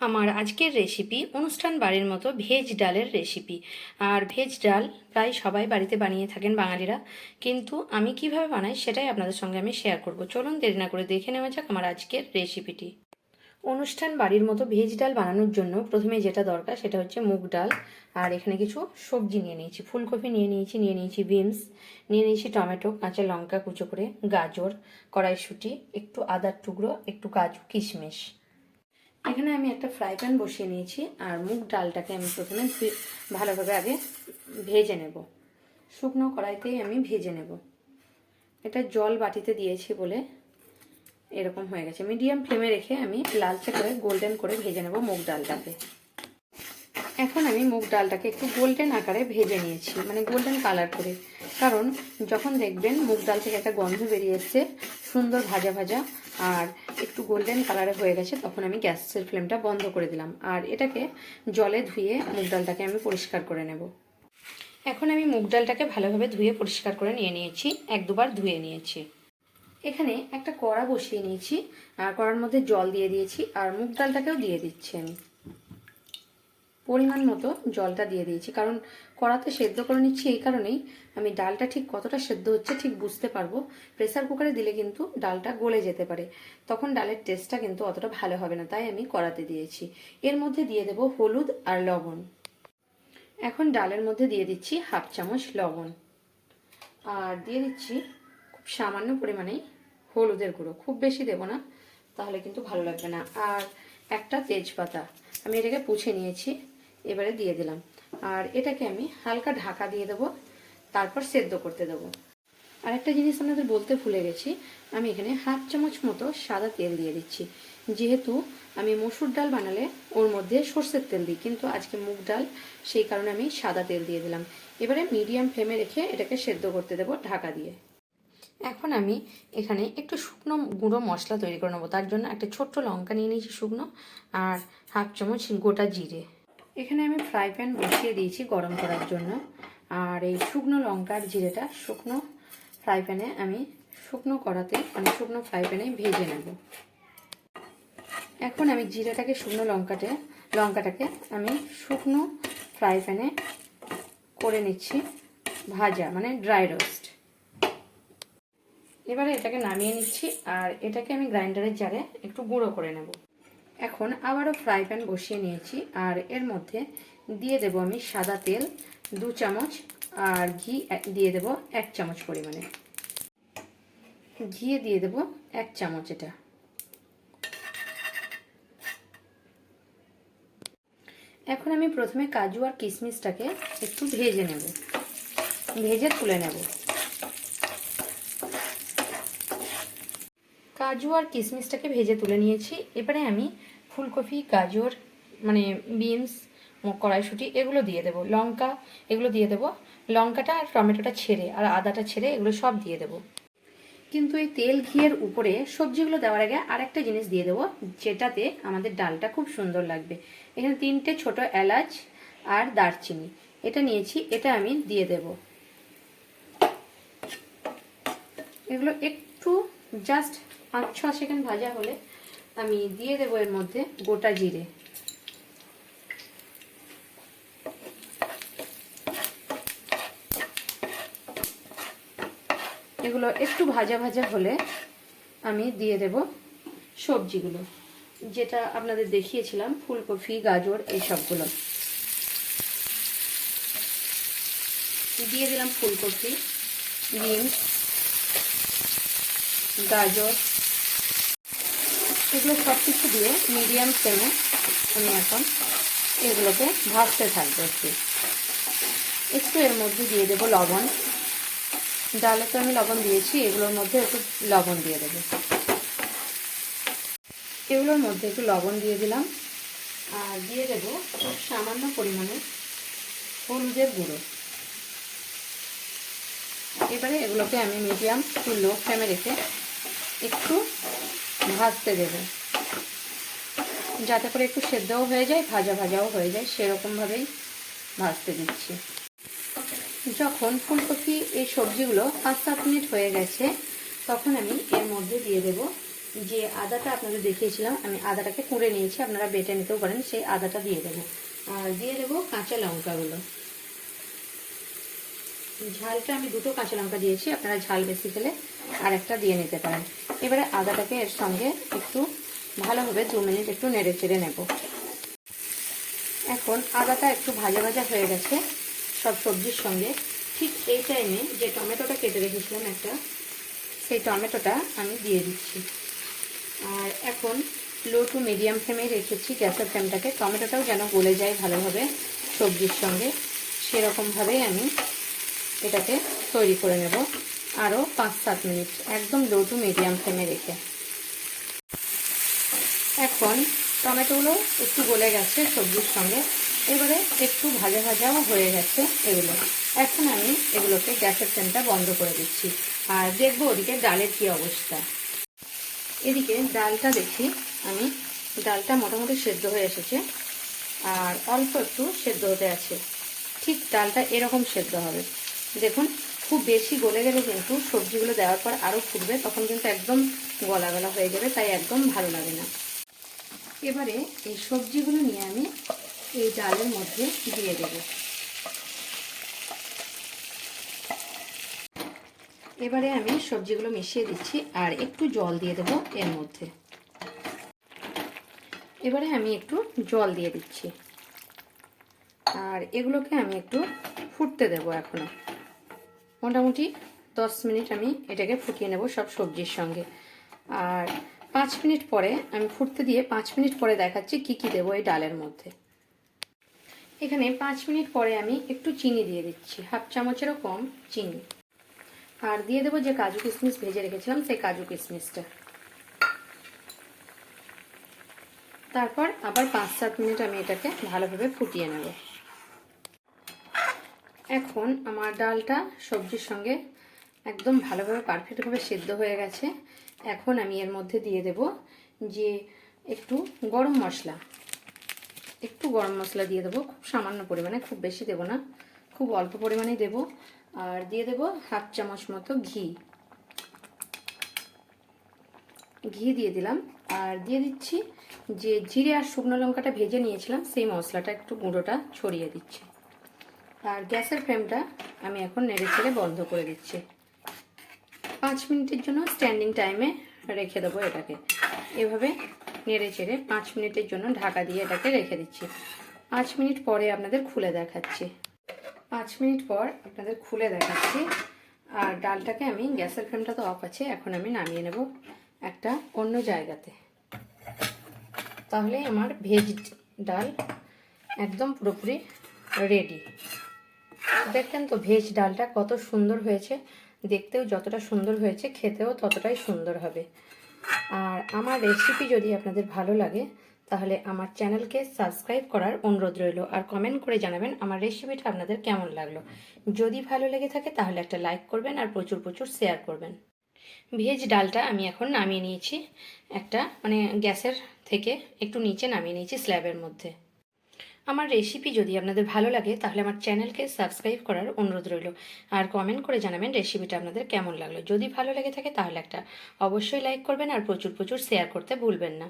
আমার আজকের রেসিপি অনুষ্ঠান বাড়ির মতো ভেজ ডালের রেসিপি আর ভেজ ডাল প্রায় সবাই বাড়িতে বানিয়ে থাকেন বাঙালিরা। কিন্তু আমি কীভাবে বানাই সেটাই আপনাদের সঙ্গে আমি শেয়ার করব। চলুন দেরি না করে দেখে নেওয়া যাক আমার আজকের রেসিপিটি অনুষ্ঠান বাড়ির মতো ভেজ ডাল বানানোর জন্য প্রথমে যেটা দরকার সেটা হচ্ছে মুগ ডাল। আর এখানে কিছু সবজি নিয়ে নিয়েছি। ফুলকপি নিয়ে নিয়েছি নিয়ে নিয়েছি বিনস, নিয়ে নিয়েছি টমেটো, কাঁচা লঙ্কা কুচো করে, গাজর, কড়াইশুঁটি, একটু আদার টুকরো, একটু কাজু, কিশমিশ। এখানে আমি একটা ফ্রাই প্যান বসিয়ে নিয়েছি, আর মুগ ডালটাকে আমি প্রথমে ভালোভাবে আগে ভেজে নেব। শুকনো কড়াইতেই আমি ভেজে নেব। এটা জল বাটিতে দিয়েছি বলে এরকম হয়ে গেছে। মিডিয়াম ফ্লেমে রেখে আমি লালচে করে গোল্ডেন করে ভেজে নেব মুগ ডালটাকে। এখন আমি মুগ ডালটাকে একটু গোল্ডেন আকারে ভেজে নিয়েছি মানে গোল্ডেন কালার করে। কারণ যখন দেখবেন মুগ ডাল থেকে একটা গন্ধ বেরিয়ে এসছে সুন্দর ভাজা ভাজা। আর একটু গোল্ডেন কালারে হয়ে গেছে, তখন আমি গ্যাসের ফ্লেমটা বন্ধ করে দিলাম। আর এটাকে জলে ধুয়ে মুগ ডালটাকে আমি পরিষ্কার করে নেব। এখন আমি মুগ ডালটাকে ভালোভাবে ধুয়ে পরিষ্কার করে নিয়ে নিয়েছি, এক দুবার ধুয়ে নিয়েছি। এখানে একটা কড়া বসিয়ে নিয়েছি, আর কড়ার মধ্যে জল দিয়ে দিয়েছি, আর মুগ ডালটাকেও দিয়ে দিচ্ছি আমি। পরিমাণ মতো জলটা দিয়ে দিয়েছি। কারণ কড়াতে সেদ্ধ করে নিচ্ছি এই কারণেই আমি ডালটা ঠিক কতটা সেদ্ধ হচ্ছে ঠিক বুঝতে পারব। প্রেসার কুকারে দিলে কিন্তু ডালটা গলে যেতে পারে। তখন ডালের টেস্টটা কিন্তু অতটা ভালো হবে না, তাই আমি কড়াতে দিয়েছি। এর মধ্যে দিয়ে দেব হলুদ আর লবণ। এখন ডালের মধ্যে দিয়ে দিচ্ছি হাফ চামচ লবণ। আর দিয়ে দিচ্ছি খুব সামান্য পরিমাণেই হলুদের গুঁড়ো। খুব বেশি দেব না, তাহলে কিন্তু ভালো লাগবে না। আর একটা তেজপাতা। আমি এটাকে পুছে নিয়েছি। এবারে দিয়ে দিলাম। আর এটাকে আমি হালকা ঢাকা দিয়ে দেবো, তারপর সেদ্ধ করতে দেবো। আর একটা জিনিস আপনাদের বলতে ভুলে গেছি, আমি এখানে হাফ চামচ মতো সাদা তেল দিয়ে দিচ্ছি। যেহেতু আমি মসুর ডাল বানালে ওর মধ্যে সর্ষের তেল দিই, কিন্তু আজকে মুগ ডাল, সেই কারণে আমি সাদা তেল দিয়ে দিলাম। এবারে মিডিয়াম ফ্লেমে রেখে এটাকে সেদ্ধ করতে দেবো ঢাকা দিয়ে। এখন আমি এখানে একটু শুকনো গুঁড়ো মশলা তৈরি করে নেব, তার জন্য একটা ছোট্ট লঙ্কা নিয়ে নিয়েছি শুকনো, আর হাফ চামচ গোটা জিরে। এখানে আমি ফ্রাই প্যান বসিয়ে দিয়েছি গরম করার জন্য। আর এই শুকনো লঙ্কার জিরেটা শুকনো ফ্রাই প্যানে আমি শুকনো কড়াতে মানে শুকনো ফ্রাই প্যানে ভেজে নেব। এখন আমি জিরেটাকে শুকনো লঙ্কাতে, লঙ্কাটাকে আমি শুকনো ফ্রাই প্যানে করে নিচ্ছি ভাজা মানে ড্রাই রোস্ট এবারে এটাকে নামিয়ে নিচ্ছি, আর এটাকে আমি গ্রাইন্ডারের জারে একটু গুঁড়ো করে নেব। এখন আবারও ফ্রাই প্যান বসিয়ে নিয়েছি, আর এর মধ্যে দিয়ে দেব আমি সাদা তেল, দু চামচ, আর ঘি দিয়ে দেব এক চামচ পরিমাণে। ঘিয়ে দিয়ে দেব এক চামচ এটা। এখন আমি প্রথমে কাজু আর কিশমিশটাকে একটু ভেজে নেব। ভেজে তুলে নেব। কাজু আর কিশমিশটাকে ভেজে তুলে নিয়েছি। এবারে আমি ফুলকপি, গাজর মানে বিনস কড়াইশুঁটি এগুলো দিয়ে দেবো। লঙ্কা এগুলো দিয়ে দেবো। লঙ্কাটা আর টমেটোটা ছেড়ে আর আদাটা ছেড়ে এগুলো সব দিয়ে দেবো। কিন্তু এই তেল ঘিয়ের উপরে সবজিগুলো দেওয়ার আগে আরেকটা জিনিস দিয়ে দেবো, যেটাতে আমাদের ডালটা খুব সুন্দর লাগবে। এখানে তিনটে ছোট এলাচ আর দারচিনি। এটা নিয়েছি, এটা আমি দিয়ে দেব। এগুলো একটু জাস্ট পাঁচ ছ সেকেন্ড ভাজা হলে আমি দিয়ে দেবো এর মধ্যে গোটা জিরে। এগুলো একটু ভাজা ভাজা হলে আমি দিয়ে দেব সবজিগুলো। যেটা আপনাদের দেখিয়েছিলাম, ফুলকপি, গাজর, এই সবগুলো। দিয়ে দিলাম ফুলকপি, বিনস, গাজর এগুলো সব কিছু দিয়ে মিডিয়াম ফ্লেমে আমি এখন এগুলোকে ভাজতে থাকব একটু। একটু এর মধ্যে দিয়ে দেবো লবণ। ডালে তো আমি লবণ দিয়েছি, এগুলোর মধ্যে একটু লবণ দিয়ে দেবো। এগুলোর মধ্যে একটু লবণ দিয়ে দিলাম। আর দিয়ে দেবো খুব সামান্য পরিমাণে হলুদের গুঁড়ো। এবারে এগুলোকে আমি মিডিয়াম টু লো ফ্লেমে রেখে একটু ভাজতে দেবো। যাতে করে একটু সেদ্ধও হয়ে যায়, ভাজা ভাজাও হয়ে যায়, সেরকমভাবেই ভাজতে দিচ্ছি। যখন ফুলকপি, এই সবজিগুলো পাঁচ সাত মিনিট হয়ে গেছে, তখন আমি এর মধ্যে দিয়ে দেব যে আদাটা আপনাদের দেখিয়েছিলাম, আমি আদাটাকে কুড়ে নিয়েছি, আপনারা বেটে নিতেও পারেন, সেই আদাটা দিয়ে দেবো। আর দিয়ে দেবো কাঁচা লঙ্কাগুলো। ঝালটা আমি দুটো কাঁচা লঙ্কা দিয়েছি, আপনারা ঝাল বেশি খেলে আর একটা দিয়ে নিতে পারেন। এবারে আদাটাকে এর সঙ্গে একটু ভালোভাবে দু মিনিট একটু নেড়ে চেড়ে নেব। এখন আদাটা একটু ভাজা ভাজা হয়ে গেছে, সব সবজির সঙ্গে। ঠিক এই টাইমে যে টমেটোটা কেটে রেখেছিলাম একটা, সেই টমেটোটা আমি দিয়ে দিচ্ছি। আর এখন লো টু মিডিয়াম ফ্লেমে রেখেছি গ্যাসের ফ্লেমটাকে টমেটোটাও যেন গলে যায় ভালোভাবে সবজির সঙ্গে, সেরকমভাবেই আমি এটাকে তৈরি করে নেব। আরও পাঁচ সাত মিনিট, একদম লো টু মিডিয়াম ফ্লেমে রেখে। এখন টমেটোগুলো একটু গলে গেছে সবজির সঙ্গে। এবারে একটু ভাজা ভাজাও হয়ে গেছে এগুলো। এখন আমি এগুলোকে গ্যাসের ফ্লেমটা বন্ধ করে দিচ্ছি। আর দেখব ওদিকে ডালের কী অবস্থা। এদিকে ডালটা দেখি, আমি ডালটা মোটামুটি সেদ্ধ হয়ে এসেছে। আর অল্প একটু সেদ্ধ হতে আছে। ঠিক ডালটা এরকম সেদ্ধ হবে। দেখুন, খুব বেশি গলে গেলে কিন্তু সবজিগুলো দেওয়ার পর আরও ফুটবে, তখন কিন্তু একদম গলা গলা হয়ে যাবে, তাই একদম ভালো লাগে না। এবারে এই সবজিগুলো নিয়ে আমি এই ডালের মধ্যে দিয়ে দেব। এবারে আমি সবজিগুলো মিশিয়ে দিচ্ছি আর একটু জল দিয়ে দেব এর মধ্যে। এবারে আমি একটু জল দিয়ে দিচ্ছি। আর এগুলোকে আমি একটু ফুটতে দেবো এখনও। মোটামুটি দশ মিনিট আমি এটাকে ফুটিয়ে নেব সব সবজির সঙ্গে। আর পাঁচ মিনিট পরে আমি ফুটতে দিয়ে পাঁচ মিনিট পরে দেখাচ্ছি কি কি দেবো এই ডালের মধ্যে। এখানে পাঁচ মিনিট পরে আমি একটু চিনি দিয়ে দিচ্ছি, হাফ চামচেরও কম চিনি। আর দিয়ে দেবো যে কাজু কিশমিশ ভেজে রেখেছিলাম সেই কাজু কিশমিশটা। তারপর আবার পাঁচ সাত মিনিট আমি এটাকে ভালোভাবে ফুটিয়ে নেব। এখন আমার ডালটা সবজির সঙ্গে একদম ভালোভাবে পারফেক্টভাবে সেদ্ধ হয়ে গেছে। এখন আমি এর মধ্যে দিয়ে দেব যে একটু গরম মশলা। একটু গরম মশলা দিয়ে দেবো, খুব সামান্য পরিমাণে, খুব বেশি দেব না। খুব অল্প পরিমাণেই দেব। আর দিয়ে দেব হাফ চামচ মতো ঘি। ঘি দিয়ে দিলাম। আর দিয়ে দিচ্ছি যে জিরে আর শুকনো লঙ্কাটা ভেজে নিয়েছিলাম, সেই মশলাটা একটু গুঁড়োটা ছড়িয়ে দিচ্ছি। আর গ্যাসের ফ্লেমটা আমি এখন নেড়ে ছেড়ে বন্ধ করে দিচ্ছি। পাঁচ মিনিটের জন্য স্ট্যান্ডিং টাইমে রেখে দেবো এটাকে। এভাবে নেড়ে চেড়ে পাঁচ মিনিটের জন্য ঢাকা দিয়ে এটাকে রেখে দিচ্ছি। পাঁচ মিনিট পরে আপনাদের খুলে দেখাচ্ছি। পাঁচ মিনিট পর আপনাদের খুলে দেখাচ্ছি। আর ডালটাকে আমি গ্যাসের ফ্লেমটা তো অফ আছে, এখন আমি নামিয়ে নেব একটা অন্য জায়গাতে। তাহলে আমার ভেজ ডাল একদম পুরোপুরি রেডি। দেখলেন তো ভেজ ডালটা কত সুন্দর হয়েছে। দেখতেও যতটা সুন্দর হয়েছে, খেতেও ততটাই সুন্দর হবে। আর আমার রেসিপি যদি আপনাদের ভালো লাগে, তাহলে আমার চ্যানেলকে সাবস্ক্রাইব করার অনুরোধ রইল। আর কমেন্ট করে জানাবেন আমার রেসিপিটা আপনাদের কেমন লাগল। যদি ভালো লেগে থাকে, তাহলে একটা লাইক করবেন আর প্রচুর প্রচুর শেয়ার করবেন। ভেজ ডালটা আমি এখন নামিয়ে নিয়েছি। একটা মানে গ্যাসের থেকে একটু নিচে নামিয়ে নিয়েছি স্ল্যাবের মধ্যে। আমার রেসিপি যদি আপনাদের ভালো লাগে, তাহলে আমার চ্যানেলকে সাবস্ক্রাইব করার অনুরোধ রইল। আর কমেন্ট করে জানাবেন রেসিপিটা আপনাদের কেমন লাগল। যদি ভালো লেগে থাকে, তাহলে একটা অবশ্যই লাইক করবেন আর প্রচুর প্রচুর শেয়ার করতে ভুলবেন না।